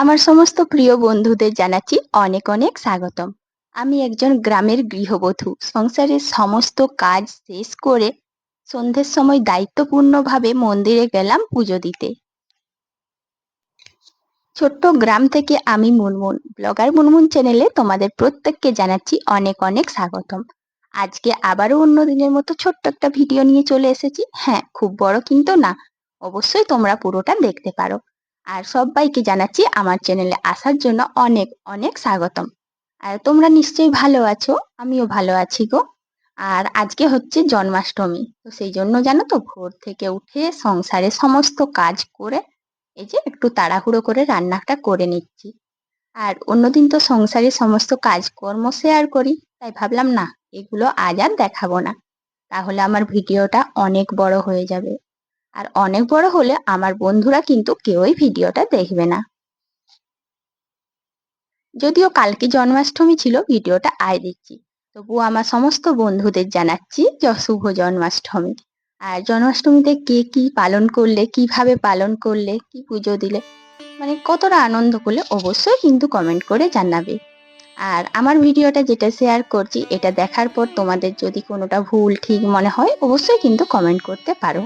আমার সমস্ত প্রিয় বন্ধুদের জানাচ্ছি অনেক অনেক স্বাগতম। আমি একজন গ্রামের গৃহবধূ। সংসারের সমস্ত কাজ শেষ করে সন্ধ্যের সময় দায়িত্বপূর্ণভাবে মন্দিরে গেলাম পুজো দিতে। ছোট্ট গ্রাম থেকে আমি মুনমুন, ব্লগার মুনমুন চ্যানেলে তোমাদের প্রত্যেককে জানাচ্ছি অনেক অনেক স্বাগতম। আজকে আবারও অন্য দিনের মতো ছোট্ট একটা ভিডিও নিয়ে চলে এসেছি। হ্যাঁ খুব বড় কিন্তু না। অবশ্যই তোমরা পুরোটা দেখতে পারো। আর সবাইকে জানাচ্ছি আমার চ্যানেলে আসার জন্য অনেক অনেক স্বাগতম। আর তোমরা নিশ্চয়ই ভালো আছো, আমিও ভালো আছি গো। আর আজকে হচ্ছে জন্মাষ্টমী, তো সেই জন্য জানো তো ভোর থেকে উঠে সংসারে সমস্ত কাজ করে এই যে একটু তাড়াহুড়ো করে রান্নাটা করে নিচ্ছি। আর অন্যদিন তো সংসারের সমস্ত কাজকর্ম শেয়ার করি, তাই ভাবলাম না, এগুলো আজ আর দেখাবো না। তাহলে আমার ভিডিওটা অনেক বড় হয়ে যাবে। আর অনেক বড় হলে আমার বন্ধুরা কিন্তু কেউই ভিডিওটা দেখবে না। যদিও কালকে জন্মাষ্টমী ছিল, ভিডিওটা আয় দিচ্ছি তবুও আমার সমস্ত বন্ধুদের জানাচ্ছি শুভ জন্মাষ্টমী। আর জন্মাষ্টমীতে কে কি পালন করলে, কীভাবে পালন করলে, কি পুজো দিলে মানে কতটা আনন্দ করলে অবশ্যই কিন্তু কমেন্ট করে জানাবে। আর আমার ভিডিওটা যেটা শেয়ার করছি, এটা দেখার পর তোমাদের যদি কোনোটা ভুল, ঠিক মনে হয়, অবশ্যই কিন্তু কমেন্ট করতে পারো।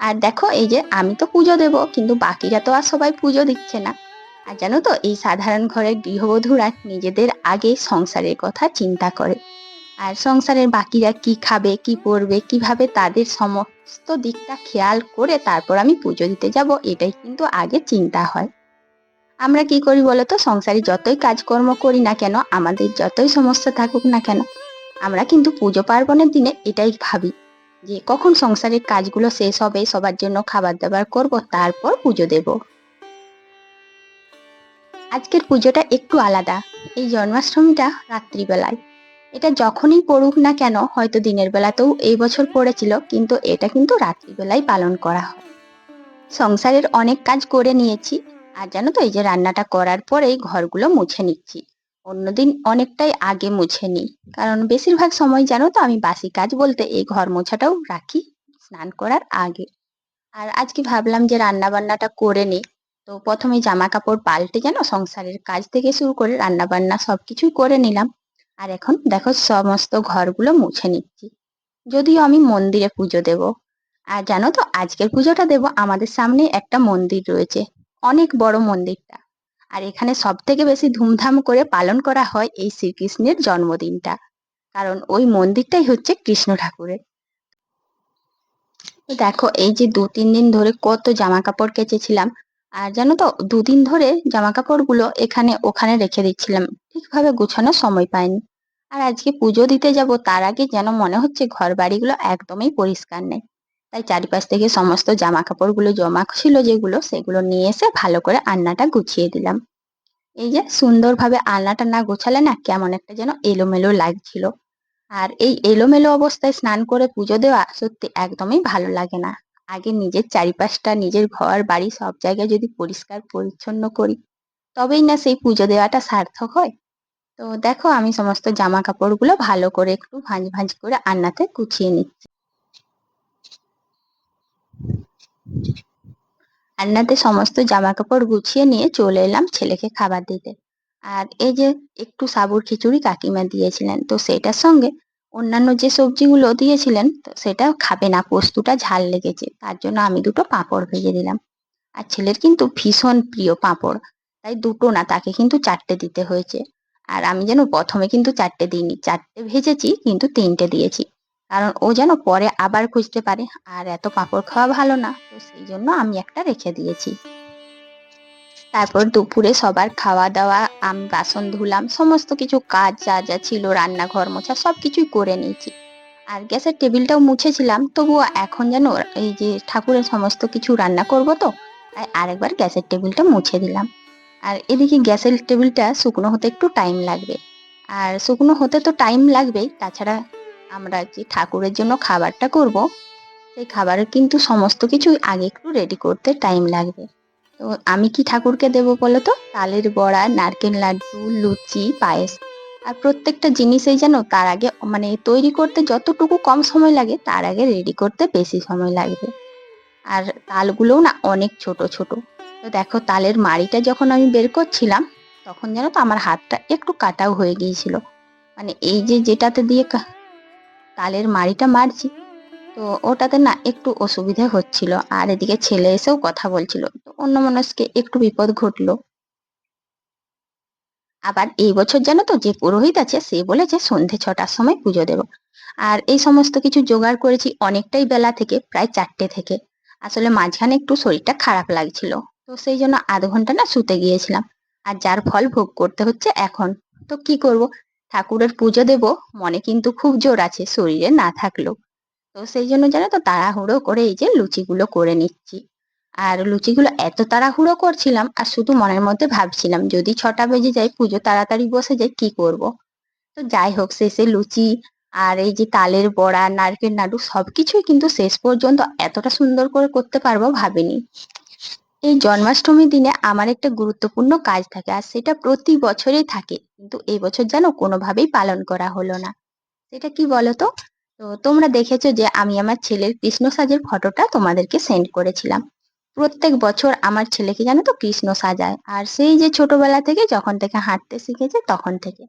আর দেখো, এই যে আমি তো পুজো দেব, কিন্তু বাকিরা তো আর সবাই পুজো দিচ্ছে না। আর জানো তো, এই সাধারণ ঘরের গৃহবধূরা নিজেদের আগে সংসারের কথা চিন্তা করে। আর সংসারের বাকিরা কি খাবে, কি পরবে, কীভাবে তাদের সমস্ত দিকটা খেয়াল করে তারপর আমি পুজো দিতে যাব, এটাই কিন্তু আগে চিন্তা হয়। আমরা কি করি বলতো সংসারে যতই কাজকর্ম করি না কেন, আমাদের যতই সমস্যা থাকুক না কেন, আমরা কিন্তু পুজো পার্বণের দিনে এটাই ভাবি। যে কখন সংসারের কাজগুলো শেষ হবে, সবার জন্য খাবার দাবার করব, তারপর পুজো দেব। আজকের পুজোটা একটু আলাদা। এই জন্মাষ্টমীটা রাত্রিবেলায়। এটা যখনই পড়ুক না কেন, হয়তো দিনের বেলাতেও এই বছর পড়েছিল, কিন্তু এটা কিন্তু রাত্রিবেলায় পালন করা হয়। সংসারের অনেক কাজ করে নিয়েছি, আর জানো তো এই যে রান্নাটা করার পরেই ঘরগুলো মুছে নিচ্ছি। অন্যদিন অনেকটাই আগে মুছে নিই। কারণ বেশিরভাগ সময় জানো তো আমি বাসি কাজ বলতে এই ঘর মোছাটাও রাখি স্নান করার আগে। আর আজকে ভাবলাম যে রান্না বান্নাটা করে নিই। তো প্রথমে জামা কাপড় পাল্টে যেন সংসারের কাজ থেকে শুরু করে রান্না বান্না সব কিছুই করে নিলাম। আর এখন দেখো সমস্ত ঘরগুলো মুছে নিচ্ছি। যদিও আমি মন্দিরে পুজো দেব। আর জানো তো আজকের পুজোটা দেব আমাদের সামনে একটা মন্দির রয়েছে। অনেক বড় মন্দিরটা। আর এখানে সব থেকে বেশি ধুমধাম করে পালন করা হয় এই শ্রীকৃষ্ণের জন্মদিনটা। কারণ ওই মন্দিরটাই হচ্ছে কৃষ্ণ ঠাকুরের। দেখো, এই যে দু তিন দিন ধরে কত জামা কাপড় কেচেছিলাম। আর জানো তো দুদিন ধরে জামা কাপড়গুলো এখানে ওখানে রেখে দিচ্ছিলাম। ঠিকভাবে গুছানোর সময় পাইনি। আর আজকে পুজো দিতে যাব, তার আগে যেন মনে হচ্ছে ঘর বাড়িগুলো একদমই পরিষ্কার নেই। তাই চারিপাশ থেকে সমস্ত জামা কাপড়গুলো জমা ছিল যেগুলো, সেগুলো নিয়ে এসে ভালো করে আন্নাটা গুছিয়ে দিলাম। এই যে সুন্দরভাবে আলনাটা না গোছালে না কেমন একটা যেন এলোমেলো লাগছিল। আর এই এলোমেলো অবস্থায় স্নান করে পুজো দেওয়া সত্যি একদমই ভালো লাগে না। আগে নিজের চারিপাশটা, নিজের ঘর, বাড়ি সব জায়গায় যদি পরিষ্কার পরিচ্ছন্ন করি, তবেই না সেই পুজো দেওয়াটা সার্থক হয়। তো দেখো আমি সমস্ত জামা কাপড়গুলো ভালো করে একটু ভাঁজ ভাঁজ করে আন্নাতে গুছিয়ে নিচ্ছি। রান্নাতে সমস্ত জামা কাপড় গুছিয়ে নিয়ে চলে এলাম ছেলেকে খাবার দিতে। আর এই যে একটু সাবুর খিচুড়ি কাকিমা দিয়েছিলেন, তো সেটার সঙ্গে অন্যান্য যে সবজিগুলো দিয়েছিলেন, তো সেটা খাবে না, পোস্তুটা ঝাল লেগেছে, তার জন্য আমি দুটো পাঁপড় ভেজে দিলাম। আর ছেলের কিন্তু ভীষণ প্রিয় পাঁপড়, তাই দুটো না, তাকে কিন্তু চারটে দিতে হয়েছে। আর আমি যেন প্রথমে কিন্তু চারটে দিইনি, চারটে ভেজেছি, কিন্তু তিনটে দিয়েছি। কারণ ও যেন পরে আবার খুঁজতে পারে, আর এত পাঁপড় খাওয়া ভালো না, তো সেই জন্য আমি একটা রেখে দিয়েছি। তারপর দুপুরে সবার খাওয়া দাওয়া আমি, বাসন ধুলাম, সমস্ত কিছু কাজ যা যা ছিল, রান্নাঘর মোছা সব কিছুই করে নিয়েছি। আর গ্যাসের টেবিলটাও মুছেছিলাম, তবুও এখন যেন এই যে ঠাকুরের সমস্ত কিছু রান্না করব তো, তাই আরেকবার গ্যাসের টেবিলটা মুছে দিলাম। আর এদিকে গ্যাসের টেবিলটা শুকনো হতে একটু টাইম লাগবে। আর শুকনো হতে তো টাইম লাগবেই, তাছাড়া আমরা যে ঠাকুরের জন্য খাবারটা করব? সেই খাবারের কিন্তু সমস্ত কিছুই আগে একটু রেডি করতে টাইম লাগবে। তো আমি কি ঠাকুরকে দেবো বলো তো? তালের বড়া, নারকেল লাড্ডু, লুচি, পায়েস। আর প্রত্যেকটা জিনিসেই যেন তার আগে মানে তৈরি করতে যতটুকু কম সময় লাগে, তার আগে রেডি করতে বেশি সময় লাগবে। আর তালগুলোও না অনেক ছোট ছোট। তো দেখো তালের মাড়িটা যখন আমি বের করছিলাম, তখন যেন তো আমার হাতটা একটু কাটাও হয়ে গিয়েছিল। মানে এই যে যেটাতে দিয়ে তালের মাড়িটা মারছি। তো ওটাতে না একটু অসুবিধে হচ্ছিল। আর এদিকে ছেলে এসেও কথা বলছিল। তো অন্য মানুষকে একটু বিপদ ঘটলো। আবার এই বছর জানো তো যে পুরোহিত আছে, সে বলেছে সন্ধে ছটার সময় পুজো দেব। আর এই সমস্ত কিছু জোগাড় করেছি অনেকটাই বেলা থেকে, প্রায় চারটে থেকে। আসলে মাঝখানে একটু শরীরটা খারাপ লাগছিল। তো সেই জন্য আধ ঘণ্টা না শুতে গিয়েছিলাম। আর যার ফল ভোগ করতে হচ্ছে এখন। তো কি করব? ঠাকুরের পুজো দেব, মনে কিন্তু খুব জোর আছে, শরীরে না থাকলেও। তো সেই জন্য জানো তো, তাড়াহুড়ো করে এই যে লুচিগুলো করে নিচ্ছি। আর লুচিগুলো এত তাড়াহুড়ো করছিলাম, আর শুধু মনের মধ্যে ভাবছিলাম, যদি ছটা বেজে যায়, পুজো তাড়াতাড়ি বসে যায়, কি করব। তো যাই হোক, শেষে লুচি আর এই যে তালের বড়া, নারকেল, নাড়ু, সবকিছুই কিন্তু শেষ পর্যন্ত এতটা সুন্দর করে করতে পারব ভাবিনি। এই জন্মাষ্টমীর দিনে আমার একটা গুরুত্বপূর্ণ কাজ থাকে আর সেটা প্রতি বছরেই থাকে। কিন্তু এই বছর যেন কোনোভাবেই পালন করা হলো না। সেটা কি বলতো? তো তোমরা দেখেছ যে আমি আমার ছেলের কৃষ্ণ সাজের ফটোটা তোমাদেরকে সেন্ড করেছিলাম। প্রত্যেক বছর আমার ছেলেকে জানো তো কৃষ্ণ সাজায়। আর সেই যে ছোটবেলা থেকে যখন থেকে হাঁটতে শিখেছে তখন থেকে।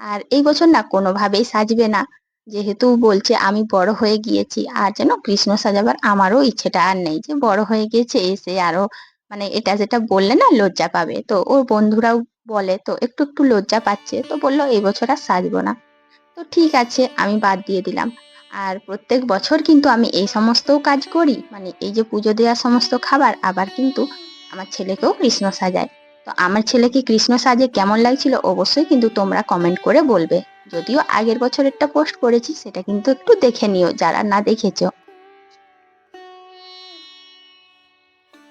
আর এই বছর না কোনোভাবেই সাজবে না। যেহেতু বলছে আমি বড় হয়ে গিয়েছি, আর যেন কৃষ্ণ সাজাবার আমারও ইচ্ছেটা আর নেই যে বড় হয়ে গিয়েছে, এসে আরও মানে এটা যেটা বললে না, লজ্জা পাবে। তো ওর বন্ধুরাও বলে, তো একটু একটু লজ্জা পাচ্ছে? তো বলল, এই বছর আর সাজবো না। তো ঠিক আছে, আমি বাদ দিয়ে দিলাম। আর প্রত্যেক বছর কিন্তু আমি এই সমস্ত কাজ করি। মানে এই যে পুজো দেওয়ার সমস্ত খাবার, আবার কিন্তু আমার ছেলেকেও কৃষ্ণ সাজায়। তো আমার ছেলেকে কৃষ্ণ সাজে কেমন লাগছিল অবশ্যই কিন্তু তোমরা কমেন্ট করে বলবে। যদিও আগের বছরেরটা পোস্ট করেছি, সেটা কিন্তু একটু দেখে নিও, যারা না দেখেছ।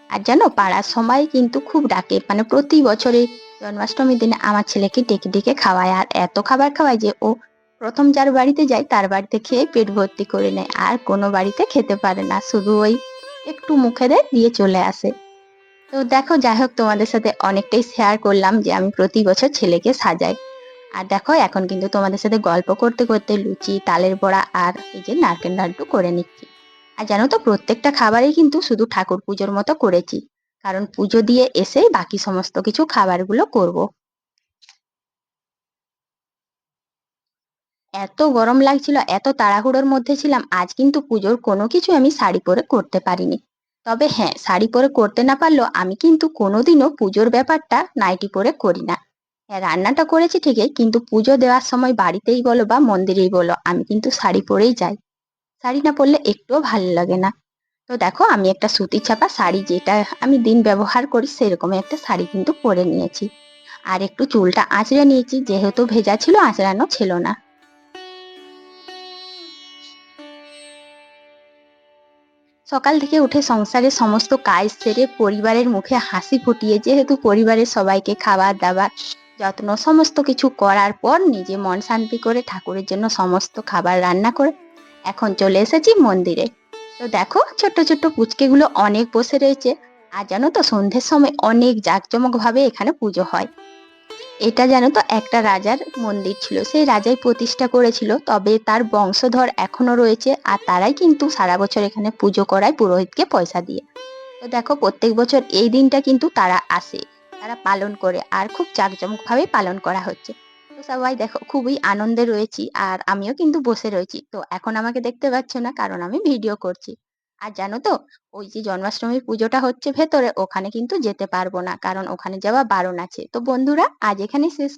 আর জানো, পাড়ার সময় কিন্তু খুব ডাকে। মানে প্রতি বছরে জন্মাষ্টমীর দিনে আমার ছেলেকে ডেকে ডেকে খাওয়ায়। আর এত খাবার খাওয়ায় যে ও প্রথম যার বাড়িতে যায়, তার বাড়িতে খেয়ে পেট ভর্তি করে নেয়। আর কোনো বাড়িতে খেতে পারে না, শুধু ওই একটু মুখে দেয়, দিয়ে চলে আসে। তো দেখো, যাই হোক, তোমাদের সাথে অনেকটাই শেয়ার করলাম যে আমি প্রতি বছর ছেলেকে সাজাই। আর দেখো, এখন কিন্তু তোমাদের সাথে গল্প করতে করতে লুচি, তালের বড়া আর এই যে নারকেল লাড্ডু করে নিচ্ছি। আর জানো তো, প্রত্যেকটা খাবারই কিন্তু শুধু ঠাকুর পুজোর মতো করেছি। কারণ পুজো দিয়ে এসেই বাকি সমস্ত কিছু খাবারগুলো করব। এত গরম লাগছিল, এত তাড়াহুড়োর মধ্যে ছিলাম, আজ কিন্তু পুজোর কোনো কিছু আমি শাড়ি পরে করতে পারিনি। তবে হ্যাঁ শাড়ি পরে করতে না পারলেও আমি কিন্তু কোনোদিনও পুজোর ব্যাপারটা নাইটি পরে করি না। হ্যাঁ রান্নাটা করেছি ঠিকই, কিন্তু পুজো দেওয়ার সময় বাড়িতেই বলো বা মন্দিরেই বলো, আমি কিন্তু শাড়ি পরেই যাই। শাড়ি না পরলে একটুও ভালো লাগে না। তো দেখো, আমি একটা সুতি ছাপা শাড়ি যেটা আমি দিন ব্যবহার করি, সেরকমই একটা শাড়ি কিন্তু পরে নিয়েছি। আর একটু চুলটা আঁচড়ে নিয়েছি, যেহেতু ভেজা ছিল, আঁচড়ানো ছিল না। সকাল থেকে উঠে সংসারের সমস্ত কাজ সেরে পরিবারের মুখে হাসি ফুটিয়ে, যেহেতু পরিবারের সবাইকে খাবার দাবার যত্ন, সমস্ত কিছু করার পর নিজে মন শান্তি করে ঠাকুরের জন্য সমস্ত খাবার রান্না করে এখন চলে এসেছি মন্দিরে। তো দেখো, ছোট্ট ছোট্ট পুচকেগুলো অনেক বসে রয়েছে। আর জানো তো, সন্ধ্যের সময় অনেক জাঁকজমক ভাবে এখানে পুজো হয়। এটা জানো তো, একটা রাজার মন্দির ছিল। সেই রাজাই প্রতিষ্ঠা করেছিল, তবে তার বংশধর এখনও রয়েছে। আর তারাই কিন্তু সারা বছর এখানে পুজো করায় পুরোহিতকে পয়সা দিয়ে। তো দেখো, প্রত্যেক বছর এই দিনটা কিন্তু তারা আসে। তারা পালন করে, আর খুব জাঁকজমক ভাবে পালন করা হচ্ছে। তো সবাই দেখো খুবই আনন্দে রয়েছি আর আমিও কিন্তু বসে রয়েছি। তো এখন আমাকে দেখতে পাচ্ছ না, কারণ আমি ভিডিও করছি। আর জানো তো, ওই যে জন্মাষ্টমীর পুজোটা হচ্ছে ভেতরে, ওখানে কিন্তু যেতে পারব না, কারণ ওখানে যাওয়া বারণ আছে। তো বন্ধুরা, আজ এখানে শেষ